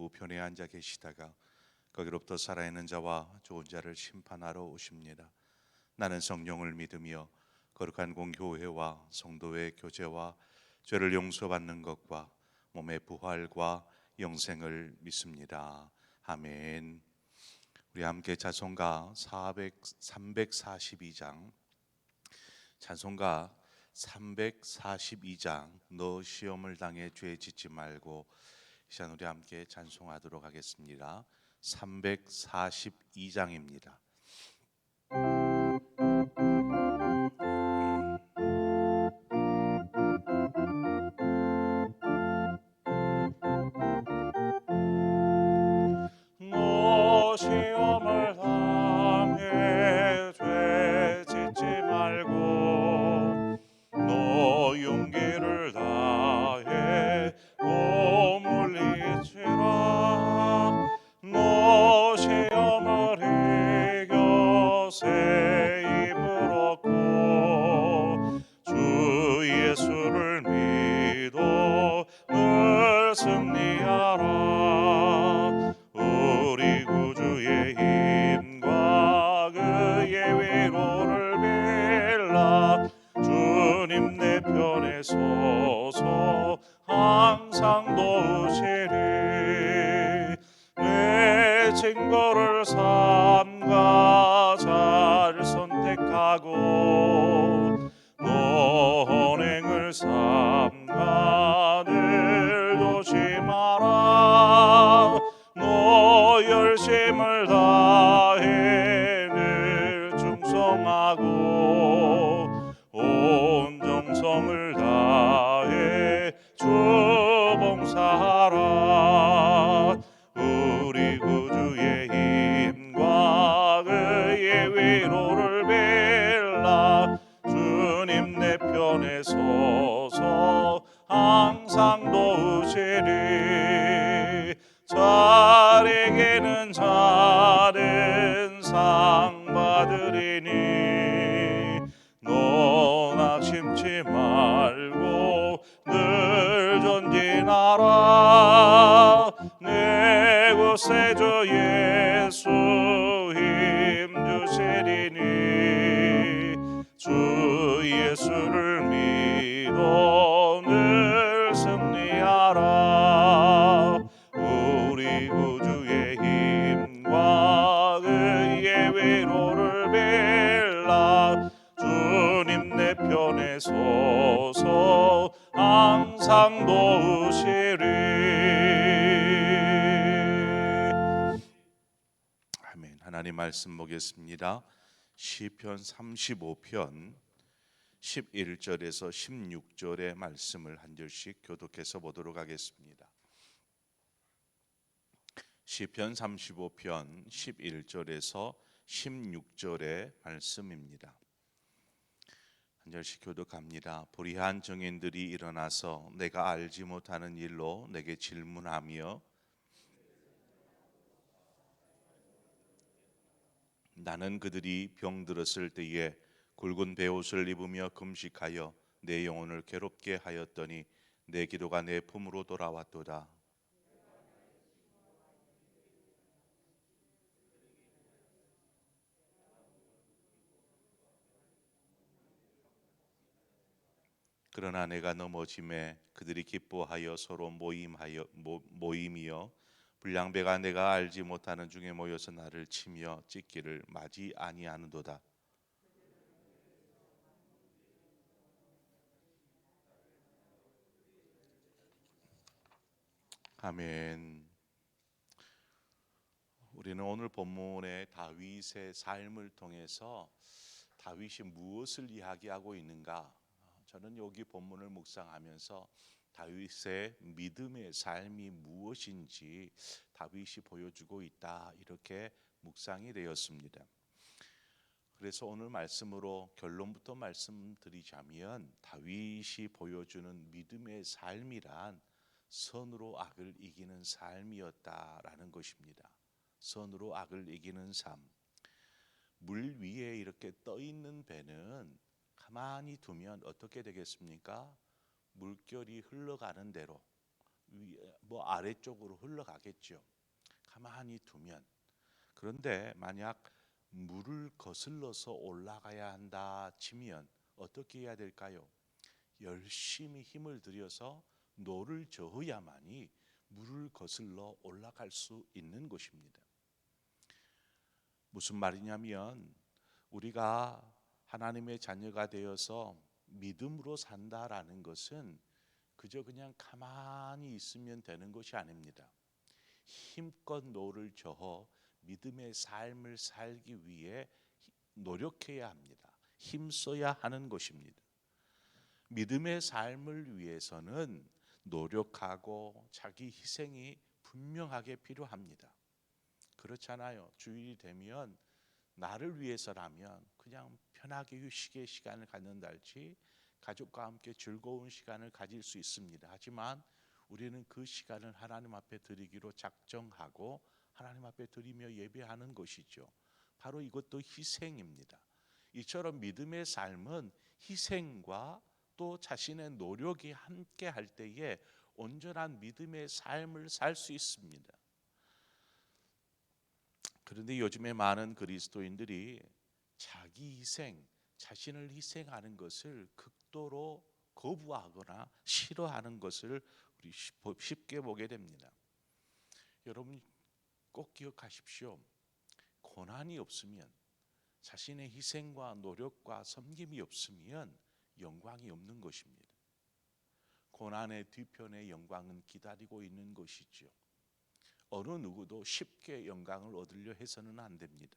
우편에 앉아 계시다가 거기로부터 살아있는 자와 좋은 자를 심판하러 오십니다. 나는 성령을 믿으며 거룩한 공교회와 성도의 교제와 죄를 용서받는 것과 몸의 부활과 영생을 믿습니다. 아멘. 우리 함께 찬송가 400, 342장 찬송가 342장 너 시험을 당해 죄 짓지 말고 이 시간 우리 함께 찬송하도록 하겠습니다. 342장입니다. 서서 항상 도우시리 아멘 하나님 말씀 보겠습니다 시편 35편 11절에서 16절의 말씀을 한 절씩 교독해서 보도록 하겠습니다. 시편 35편 11절에서 16절의 말씀입니다. 한 절씩 교독합니다. 불의한 정인들이 일어나서 내가 알지 못하는 일로 내게 질문하며 나는 그들이 병들었을 때에 굵은 베옷을 입으며 금식하여 내 영혼을 괴롭게 하였더니 내 기도가 내 품으로 돌아왔도다. 그러나 내가 넘어짐에 그들이 기뻐하여 서로 모임하여 모, 모임이여 불량배가 내가 알지 못하는 중에 모여서 나를 치며 찢기를 맞이 아니하는도다. 아멘. 우리는 오늘 본문의 다윗의 삶을 통해서 다윗이 무엇을 이야기하고 있는가? 저는 여기 본문을 묵상하면서 다윗의 믿음의 삶이 무엇인지 다윗이 보여주고 있다 이렇게 묵상이 되었습니다. 그래서 오늘 말씀으로 결론부터 말씀드리자면 다윗이 보여주는 믿음의 삶이란 선으로 악을 이기는 삶이었다라는 것입니다. 선으로 악을 이기는 삶. 물 위에 이렇게 떠 있는 배는 가만히 두면 어떻게 되겠습니까? 물결이 흘러가는 대로 위, 뭐 아래쪽으로 흘러가겠죠. 가만히 두면 그런데 만약 물을 거슬러서 올라가야 한다 치면 어떻게 해야 될까요? 열심히 힘을 들여서 노를 저어야만이 물을 거슬러 올라갈 수 있는 것입니다. 무슨 말이냐면 우리가 하나님의 자녀가 되어서 믿음으로 산다라는 것은 그저 그냥 가만히 있으면 되는 것이 아닙니다. 힘껏 노를 저어 믿음의 삶을 살기 위해 노력해야 합니다. 힘써야 하는 것입니다. 믿음의 삶을 위해서는 노력하고 자기 희생이 분명하게 필요합니다. 그렇잖아요. 주일이 되면 나를 위해서라면 그냥 편하게 휴식의 시간을 갖는달지 가족과 함께 즐거운 시간을 가질 수 있습니다. 하지만 우리는 그 시간을 하나님 앞에 드리기로 작정하고 하나님 앞에 드리며 예배하는 것이죠. 바로 이것도 희생입니다. 이처럼 믿음의 삶은 희생과 또 자신의 노력이 함께 할 때에 온전한 믿음의 삶을 살 수 있습니다. 그런데 요즘에 많은 그리스도인들이 자기 희생, 자신을 희생하는 것을 극도로 거부하거나 싫어하는 것을 우리 쉽게 보게 됩니다. 여러분 꼭 기억하십시오. 고난이 없으면 자신의 희생과 노력과 섬김이 없으면 영광이 없는 것입니다. 고난의 뒤편에 영광은 기다리고 있는 것이죠. 어느 누구도 쉽게 영광을 얻으려 해서는 안 됩니다.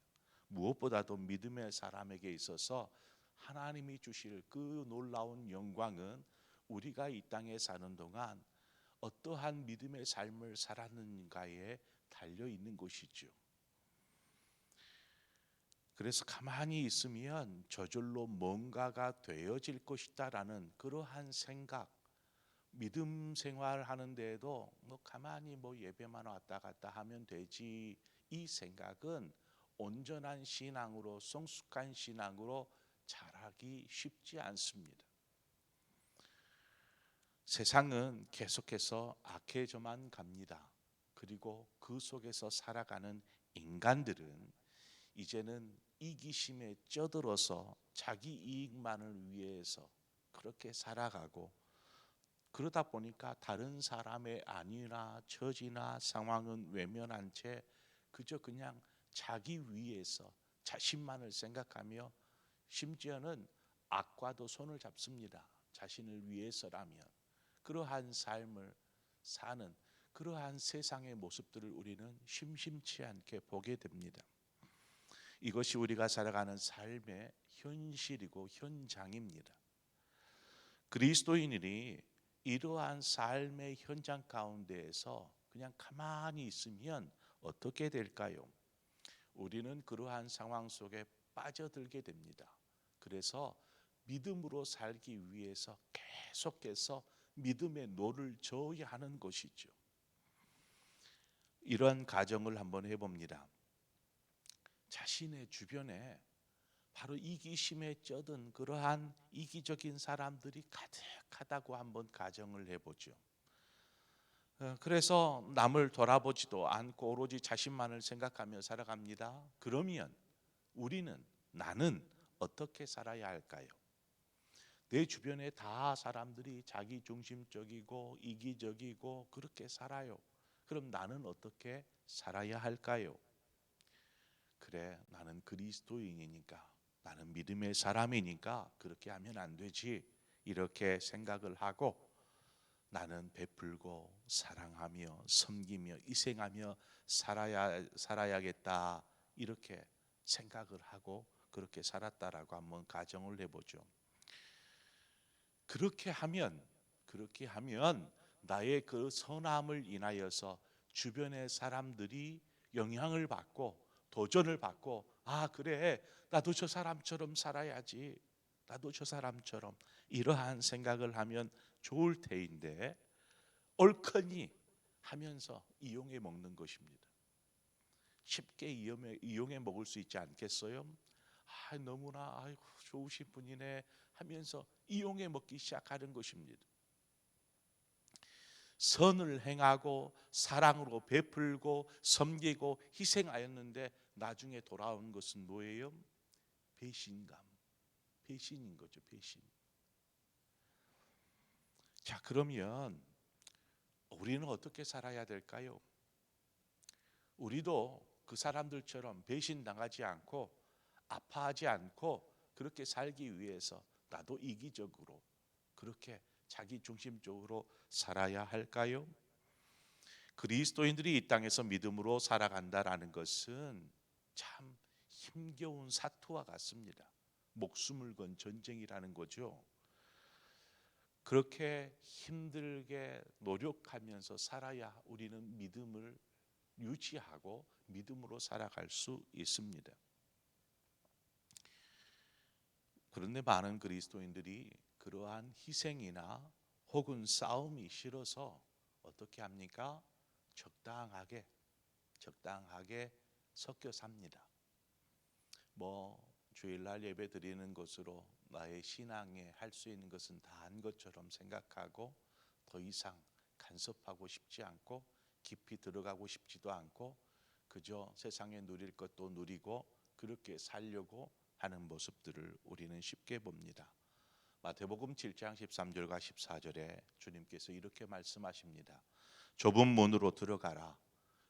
무엇보다도 믿음의 사람에게 있어서 하나님이 주실 그 놀라운 영광은 우리가 이 땅에 사는 동안 어떠한 믿음의 삶을 살았는가에 달려 있는 것이죠. 그래서 가만히 있으면 저절로 뭔가가 되어질 것이다라는 그러한 생각, 믿음 생활하는 데에도 뭐 가만히 뭐 예배만 왔다 갔다 하면 되지 이 생각은 온전한 신앙으로 성숙한 신앙으로 자라기 쉽지 않습니다. 세상은 계속해서 악해져만 갑니다. 그리고 그 속에서 살아가는 인간들은 이제는 이기심에 쩌들어서 자기 이익만을 위해서 그렇게 살아가고 그러다 보니까 다른 사람의 안위나 처지나 상황은 외면한 채 그저 그냥 자기 위해서 자신만을 생각하며 심지어는 악과도 손을 잡습니다. 자신을 위해서라면 그러한 삶을 사는 그러한 세상의 모습들을 우리는 심심치 않게 보게 됩니다. 이것이 우리가 살아가는 삶의 현실이고 현장입니다. 그리스도인이 이러한 삶의 현장 가운데에서 그냥 가만히 있으면 어떻게 될까요? 우리는 그러한 상황 속에 빠져들게 됩니다. 그래서 믿음으로 살기 위해서 계속해서 믿음의 노를 저어야 하는 것이죠. 이런 가정을 한번 해봅니다. 자신의 주변에 바로 이기심에 쩌든 그러한 이기적인 사람들이 가득하다고 한번 가정을 해보죠. 어, 그래서 남을 돌아보지도 않고 오로지 자신만을 생각하며 살아갑니다. 그러면 우리는 나는 어떻게 살아야 할까요? 내 주변에 다 사람들이 자기 중심적이고 이기적이고 그렇게 살아요. 그럼 나는 어떻게 살아야 할까요? 그래, 나는 그리스도인이니까, 나는 믿음의 사람이니까 그렇게 하면 안 되지. 이렇게 생각을 하고 나는 베풀고 사랑하며 섬기며 희생하며 살아야 살아야겠다. 이렇게 생각을 하고 그렇게 살았다라고 한번 가정을 해보죠. 그렇게 하면 그렇게 하면 나의 그 선함을 인하여서 주변의 사람들이 영향을 받고 도전을 받고 아 그래 나도 저 사람처럼 살아야지 나도 저 사람처럼 이러한 생각을 하면 좋을 테인데 얼큰이 하면서 이용해 먹는 것입니다. 쉽게 이용해, 이용해 먹을 수 있지 않겠어요? 아 너무나 아이고 좋으신 분이네 하면서 이용해 먹기 시작하는 것입니다. 선을 행하고 사랑으로 베풀고 섬기고 희생하였는데 나중에 돌아온 것은 뭐예요? 배신감, 배신인 거죠, 배신. 자, 그러면 우리는 어떻게 살아야 될까요? 우리도 그 사람들처럼 배신 당하지 않고 아파하지 않고 그렇게 살기 위해서 나도 이기적으로 그렇게 자기 중심적으로 살아야 할까요? 그리스도인들이 이 땅에서 믿음으로 살아간다라는 것은 참 힘겨운 사투와 같습니다. 목숨을 건 전쟁이라는 거죠. 그렇게 힘들게 노력하면서 살아야 우리는 믿음을 유지하고 믿음으로 살아갈 수 있습니다. 그런데 많은 그리스도인들이 그러한 희생이나 혹은 싸움이 싫어서 어떻게 합니까? 적당하게 적당하게 섞여 삽니다. 뭐 주일날 예배 드리는 것으로 나의 신앙에 할 수 있는 것은 다 한 것처럼 생각하고 더 이상 간섭하고 싶지 않고 깊이 들어가고 싶지도 않고 그저 세상에 누릴 것도 누리고 그렇게 살려고 하는 모습들을 우리는 쉽게 봅니다. 마태복음 7장 13절과 14절에 주님께서 이렇게 말씀하십니다. 좁은 문으로 들어가라.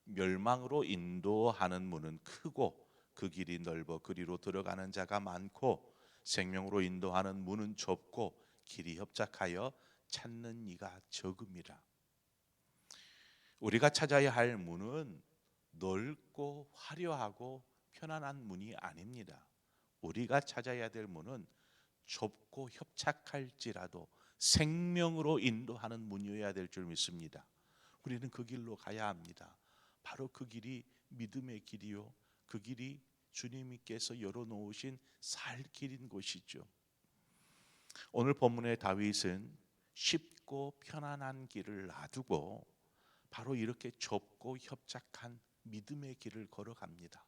멸망으로 인도하는 문은 크고 그 길이 넓어 그리로 들어가는 자가 많고 생명으로 인도하는 문은 좁고 길이 협착하여 찾는 이가 적음이라. 우리가 찾아야 할 문은 넓고 화려하고 편안한 문이 아닙니다. 우리가 찾아야 될 문은 좁고 협착할지라도 생명으로 인도하는 문이어야 될 줄 믿습니다. 우리는 그 길로 가야 합니다. 바로 그 길이 믿음의 길이요. 그 길이 주님께서 열어놓으신 살 길인 곳이죠. 오늘 본문의 다윗은 쉽고 편안한 길을 놔두고 바로 이렇게 좁고 협착한 믿음의 길을 걸어갑니다.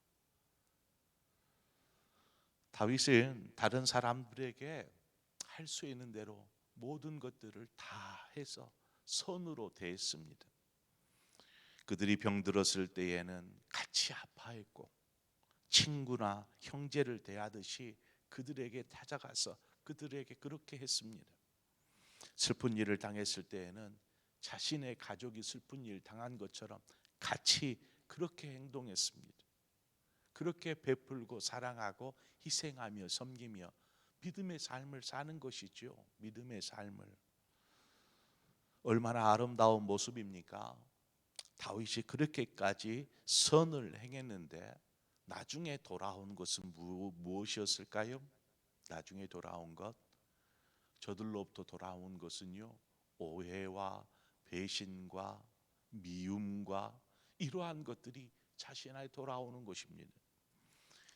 다윗은 다른 사람들에게 할 수 있는 대로 모든 것들을 다 해서 선으로 대했습니다. 그들이 병들었을 때에는 같이 아파했고 친구나 형제를 대하듯이 그들에게 찾아가서 그들에게 그렇게 했습니다. 슬픈 일을 당했을 때에는 자신의 가족이 슬픈 일 당한 것처럼 같이 그렇게 행동했습니다. 그렇게 베풀고 사랑하고 희생하며 섬기며 믿음의 삶을 사는 것이죠. 믿음의 삶을 얼마나 아름다운 모습입니까? 다윗이 그렇게까지 선을 행했는데 나중에 돌아온 것은 무, 무엇이었을까요? 나중에 돌아온 것 저들로부터 돌아온 것은요 오해와 배신과 미움과 이러한 것들이 자신에게 돌아오는 것입니다.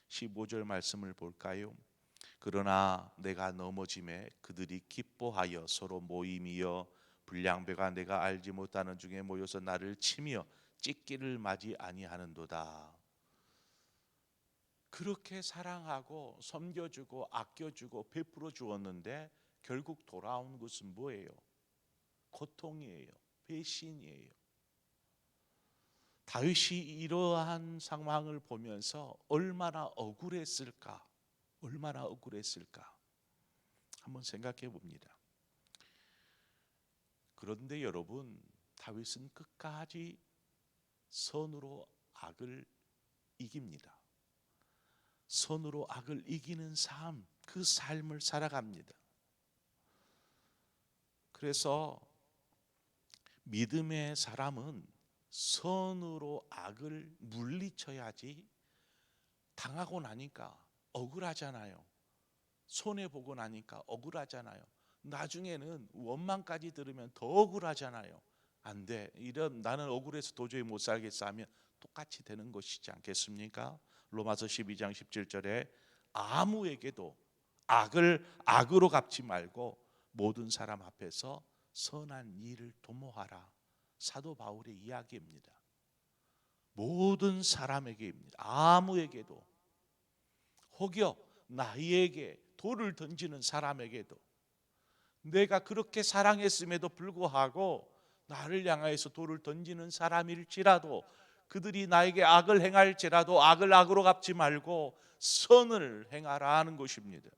15절 말씀을 볼까요? 그러나 내가 넘어짐에 그들이 기뻐하여 서로 모임이여 불량배가 내가 알지 못하는 중에 모여서 나를 치며 찢기를 맞이 아니하는도다. 그렇게 사랑하고 섬겨주고 아껴주고 베풀어 주었는데 결국 돌아온 것은 뭐예요? 고통이에요. 배신이에요. 다윗이 이러한 상황을 보면서 얼마나 억울했을까? 얼마나 억울했을까? 한번 생각해 봅니다. 그런데 여러분, 다윗은 끝까지 선으로 악을 이깁니다. 선으로 악을 이기는 삶, 그 삶을 살아갑니다. 그래서 믿음의 사람은 선으로 악을 물리쳐야지 당하고 나니까 억울하잖아요. 손해 보고 나니까 억울하잖아요. 나중에는 원망까지 들으면 더 억울하잖아요. 안 돼. 이런 나는 억울해서 도저히 못 살겠어 하면 똑같이 되는 것이지 않겠습니까? 로마서 12장 17절에 아무에게도 악을 악으로 갚지 말고 모든 사람 앞에서 선한 일을 도모하라. 사도 바울의 이야기입니다. 모든 사람에게입니다. 아무에게도 혹여 나에게 돌을 던지는 사람에게도 내가 그렇게 사랑했음에도 불구하고 나를 향하여서 돌을 던지는 사람일지라도 그들이 나에게 악을 행할지라도 악을 악으로 갚지 말고 선을 행하라 하는 것입니다.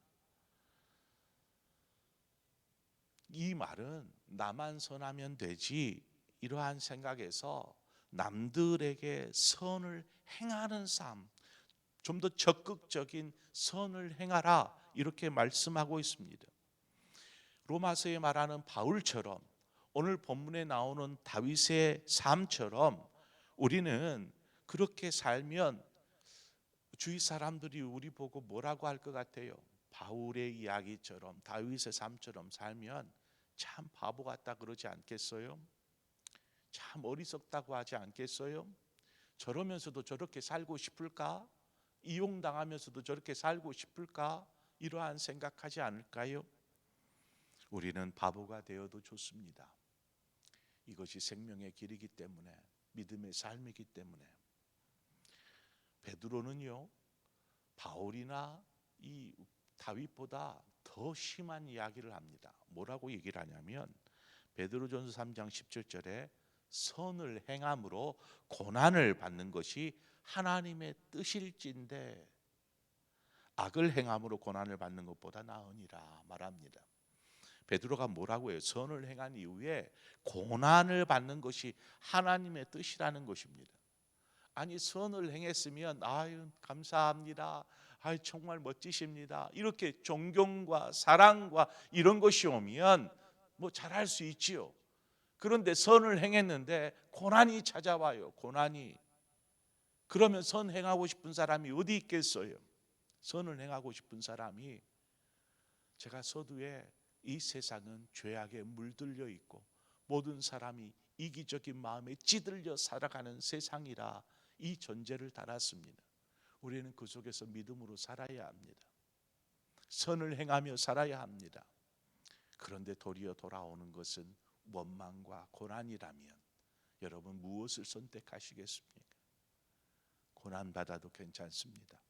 이 말은 나만 선하면 되지 이러한 생각에서 남들에게 선을 행하는 삶, 좀 더 적극적인 선을 행하라 이렇게 말씀하고 있습니다. 로마서에 말하는 바울처럼 오늘 본문에 나오는 다윗의 삶처럼 우리는 그렇게 살면 주위 사람들이 우리 보고 뭐라고 할 것 같아요? 바울의 이야기처럼 다윗의 삶처럼 살면 참 바보 같다 그러지 않겠어요? 참 어리석다고 하지 않겠어요? 저러면서도 저렇게 살고 싶을까? 이용당하면서도 저렇게 살고 싶을까? 이러한 생각하지 않을까요? 우리는 바보가 되어도 좋습니다. 이것이 생명의 길이기 때문에 믿음의 삶이기 때문에 베드로는요 바울이나 이 다윗보다 더 심한 이야기를 합니다. 뭐라고 얘기를 하냐면 베드로전서 3장 17절에 선을 행함으로 고난을 받는 것이 하나님의 뜻일진데 악을 행함으로 고난을 받는 것보다 나으니라 말합니다. 베드로가 뭐라고 해요? 선을 행한 이후에 고난을 받는 것이 하나님의 뜻이라는 것입니다. 아니 선을 행했으면 아유 감사합니다. 아유 정말 멋지십니다. 이렇게 존경과 사랑과 이런 것이 오면 뭐 잘할 수 있지요. 그런데 선을 행했는데 고난이 찾아와요. 고난이. 그러면 선 행하고 싶은 사람이 어디 있겠어요? 선을 행하고 싶은 사람이 제가 서두에 이 세상은 죄악에 물들려 있고 모든 사람이 이기적인 마음에 찌들려 살아가는 세상이라 이 전제를 달았습니다. 우리는 그 속에서 믿음으로 살아야 합니다. 선을 행하며 살아야 합니다. 그런데 도리어 돌아오는 것은 원망과 고난이라면 여러분 무엇을 선택하시겠습니까? 고난 받아도 괜찮습니다.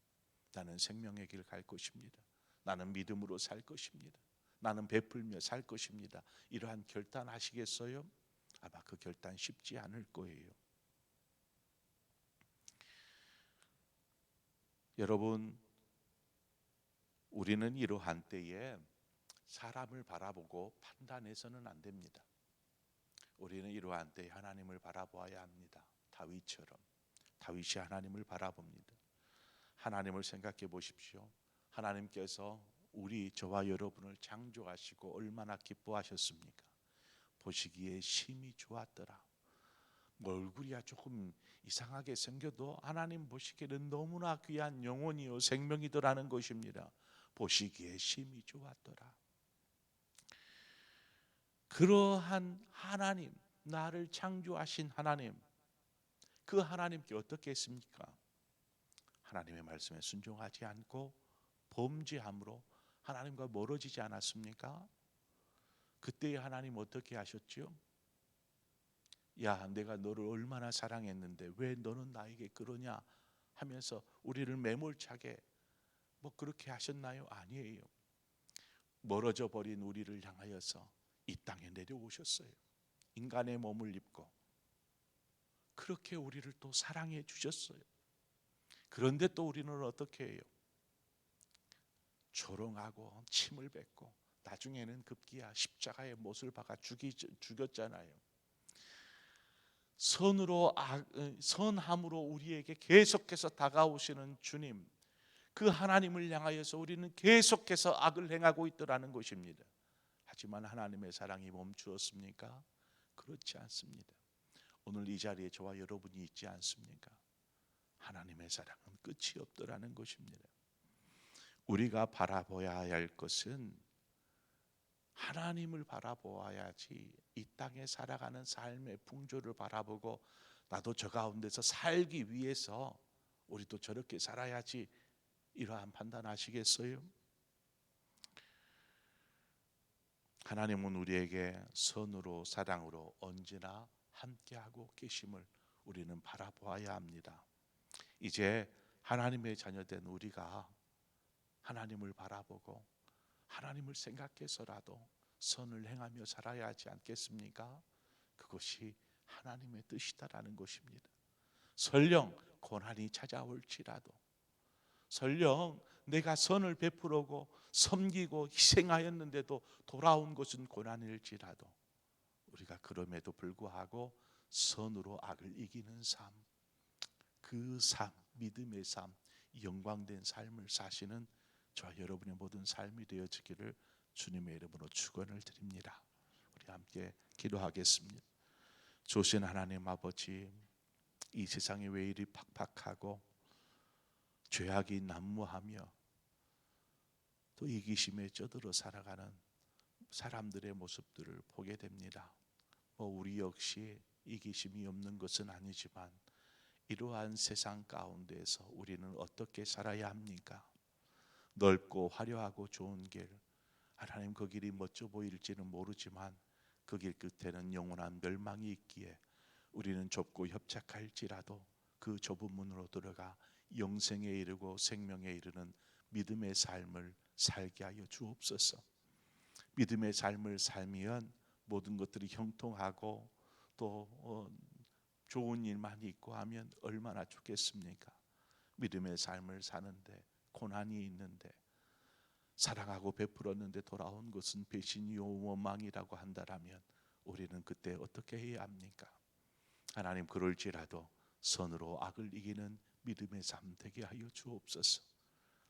나는 생명의 길 갈 것입니다. 나는 믿음으로 살 것입니다. 나는 베풀며 살 것입니다. 이러한 결단 하시겠어요? 아마 그 결단 쉽지 않을 거예요. 여러분, 우리는 이러한 때에 사람을 바라보고 판단해서는 안 됩니다. 우리는 이러한 때에 하나님을 바라보아야 합니다. 다윗처럼 다윗이 하나님을 바라봅니다. 하나님을 생각해 보십시오. 하나님께서 우리 저와 여러분을 창조하시고 얼마나 기뻐하셨습니까? 보시기에 심히 좋았더라. 뭐 얼굴이야 조금 이상하게 생겨도 하나님 보시기에는 너무나 귀한 영혼이요 생명이더라는 것입니다. 보시기에 심히 좋았더라. 그러한 하나님, 나를 창조하신 하나님, 그 하나님께 어떻게 했습니까? 하나님의 말씀에 순종하지 않고 범죄함으로 하나님과 멀어지지 않았습니까? 그때 하나님 어떻게 하셨죠? 야, 내가 너를 얼마나 사랑했는데 왜 너는 나에게 그러냐 하면서 우리를 매몰차게 뭐 그렇게 하셨나요? 아니에요. 멀어져 버린 우리를 향하여서 이 땅에 내려오셨어요. 인간의 몸을 입고 그렇게 우리를 또 사랑해 주셨어요. 그런데 또 우리는 어떻게 해요? 조롱하고 침을 뱉고 나중에는 급기야 십자가의 못을 박아 죽이, 죽였잖아요. 선으로 악, 선함으로 우리에게 계속해서 다가오시는 주님, 그 하나님을 향하여서 우리는 계속해서 악을 행하고 있더라는 것입니다. 하지만 하나님의 사랑이 멈추었습니까? 그렇지 않습니다. 오늘 이 자리에 저와 여러분이 있지 않습니까? 하나님의 사랑은 끝이 없더라는 것입니다. 우리가 바라봐야 할 것은 하나님을 바라보아야지 이 땅에 살아가는 삶의 풍조를 바라보고 나도 저 가운데서 살기 위해서 우리도 저렇게 살아야지 이러한 판단하시겠어요? 하나님은 우리에게 선으로 사랑으로 언제나 함께하고 계심을 우리는 바라보아야 합니다. 이제 하나님의 자녀된 우리가 하나님을 바라보고 하나님을 생각해서라도 선을 행하며 살아야 하지 않겠습니까? 그것이 하나님의 뜻이다라는 것입니다. 설령 고난이 찾아올지라도 설령 내가 선을 베풀고 섬기고 희생하였는데도 돌아온 것은 고난일지라도 우리가 그럼에도 불구하고 선으로 악을 이기는 삶, 그 삶, 믿음의 삶, 영광된 삶을 사시는 저와 여러분의 모든 삶이 되어지기를 주님의 이름으로 축원을 드립니다. 우리 함께 기도하겠습니다. 조신 하나님 아버지, 이 세상이 왜 이리 팍팍하고 죄악이 난무하며 또 이기심에 쩌들어 살아가는 사람들의 모습들을 보게 됩니다. 뭐 우리 역시 이기심이 없는 것은 아니지만 이러한 세상 가운데에서 우리는 어떻게 살아야 합니까? 넓고 화려하고 좋은 길 하나님 그 길이 멋져 보일지는 모르지만 그 길 끝에는 영원한 멸망이 있기에 우리는 좁고 협착할지라도 그 좁은 문으로 들어가 영생에 이르고 생명에 이르는 믿음의 삶을 살게 하여 주옵소서. 믿음의 삶을 살면 모든 것들이 형통하고 또 어, 좋은 일만 있고 하면 얼마나 좋겠습니까? 믿음의 삶을 사는데 고난이 있는데 사랑하고 베풀었는데 돌아온 것은 배신이요 원망이라고 한다라면 우리는 그때 어떻게 해야 합니까? 하나님 그럴지라도 선으로 악을 이기는 믿음의 삶 되게 하여 주옵소서.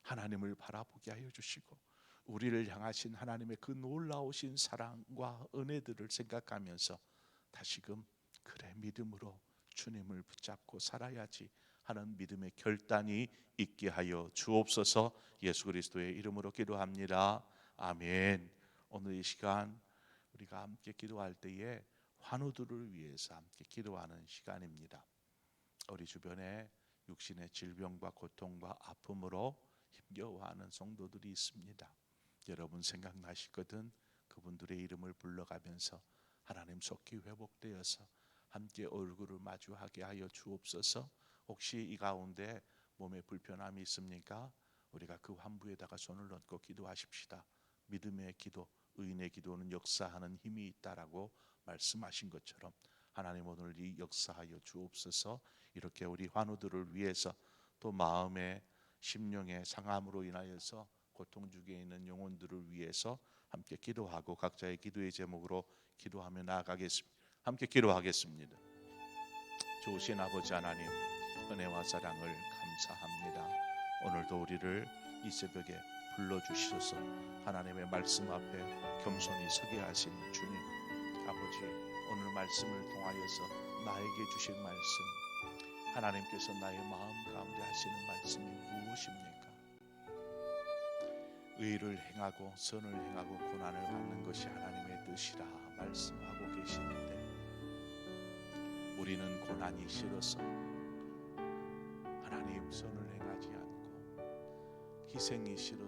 하나님을 바라보게 하여 주시고 우리를 향하신 하나님의 그 놀라우신 사랑과 은혜들을 생각하면서 다시금 그래 믿음으로 주님을 붙잡고 살아야지 하는 믿음의 결단이 있게 하여 주옵소서. 예수 그리스도의 이름으로 기도합니다. 아멘. 오늘 이 시간 우리가 함께 기도할 때에 환우들을 위해서 함께 기도하는 시간입니다. 우리 주변에 육신의 질병과 고통과 아픔으로 힘겨워하는 성도들이 있습니다. 여러분 생각나시거든 그분들의 이름을 불러가면서 하나님 속히 회복되어서 함께 얼굴을 마주하게 하여 주옵소서. 혹시 이 가운데 몸에 불편함이 있습니까? 우리가 그 환부에다가 손을 얹고 기도하십시다. 믿음의 기도, 의인의 기도는 역사하는 힘이 있다라고 말씀하신 것처럼 하나님 오늘 이 역사하여 주옵소서. 이렇게 우리 환우들을 위해서 또 마음의 심령의 상함으로 인하여서 고통 중에 있는 영혼들을 위해서 함께 기도하고 각자의 기도의 제목으로 기도하며 나아가겠습니다. 함께 기도하겠습니다. 좋으신 아버지 하나님 은혜와 사랑을 감사합니다. 오늘도 우리를 이 새벽에 불러 주셔서 하나님의 말씀 앞에 겸손히 서게 하신 주님 아버지 오늘 말씀을 통하여서 나에게 주신 말씀 하나님께서 나의 마음 가운데 하시는 말씀이 무엇입니까? 의를 행하고 선을 행하고 고난을 받는 것이 하나님의 뜻이라 말씀하고 계시는데 우리는 고난이 싫어서 하나님 선을 행하지 않고 희생이 싫어서